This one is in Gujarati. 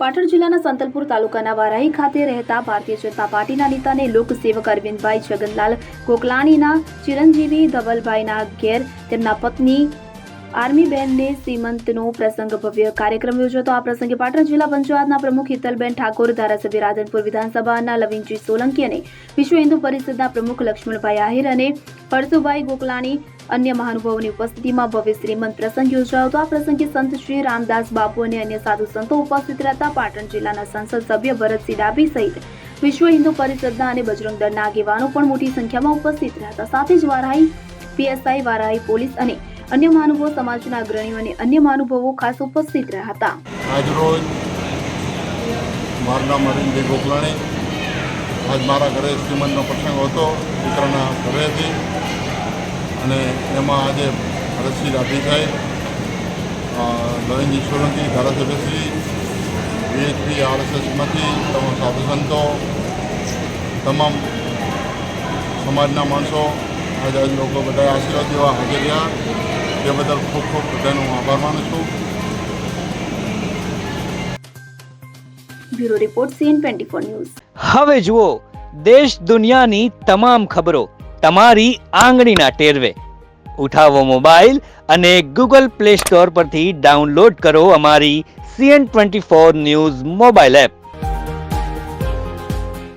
પાટણ જિલ્લાના સંતલપુર તાલુકાના વારાહી ખાતે રહેતા ભારતીય જનતા પાર્ટીના નેતાને લોકસેવક અરવિંદભાઈ જગનલાલ કોકલાણીના ચિરંજીવી ધવલભાઈના ઘેર તેમના પત્ની આર્મી બહેનને સીમંતનો પ્રસંગ ભવ્ય કાર્યક્રમ યોજ્યો હતો. આ પ્રસંગે પાટણ જિલ્લા પંચાયતના પ્રમુખ હિતલબેન ઠાકોર, ધારાસભ્ય રાધનપુર વિધાનસભાના લવિનજી સોલંકી અને વિશ્વ હિન્દુ પરિષદના પ્રમુખ લક્ષ્મણભાઈ આહિર અને પરસુભાઈ ગોકલાણી અન્ય મહાનુભાવોની ઉપસ્થિતિમાં ભવ્ય શ્રીમંત પ્રસંગ યોજાયો હતો. આ પ્રસંગે સંત શ્રી રામદાસ બાપુ અને અન્ય સાધુ સંતો ઉપસ્થિત રહેતા પાટણ જિલ્લાના સંસદ સભ્ય ભરતસિંહ ડાભી સહિત વિશ્વ હિન્દુ પરિષદના અને બજરંગ દળના આગેવાનો પણ મોટી સંખ્યામાં ઉપસ્થિત રહ્યા હતા સાથે જ વારાહી પીએસઆઈ, વારાહી પોલીસ અને અન્ય મહાનુભાવો સમાજના અગ્રણીઓ અને અન્ય મહાનુભાવો ખાસ ઉપસ્થિત રહ્યા હતા. આજરોજ મારું નામ અરવિંદભાઈ ગોકલાણી આજ મારા ઘરે શ્રીમંતનો પ્રસંગ હતો દીકરાના હતી અને એમાં આજે ભરતસિંહ રાભી સાહેબ નરેન્દ્રજી સોલંકી ધારાસભ્યશ્રી બીએચપી આરએસએસમાંથી તમામ સાધુ સંતો, તમામ સમાજના માણસો, આજ લોકો બધા આશીર્વાદ દેવા હાજર રહ્યા. તે બદલ ખૂબ ખૂબ બધાનો આભાર માનું છું. Bureau report CN twenty four news. હવે જુઓ દેશ દુનિયાની તમામ ખબરો તમારી આંગળીના ટેરવે. ઉઠાવો મોબાઈલ અને ગૂગલ પ્લે સ્ટોર પરથી ડાઉનલોડ કરો અમારી CN twenty four news mobile app.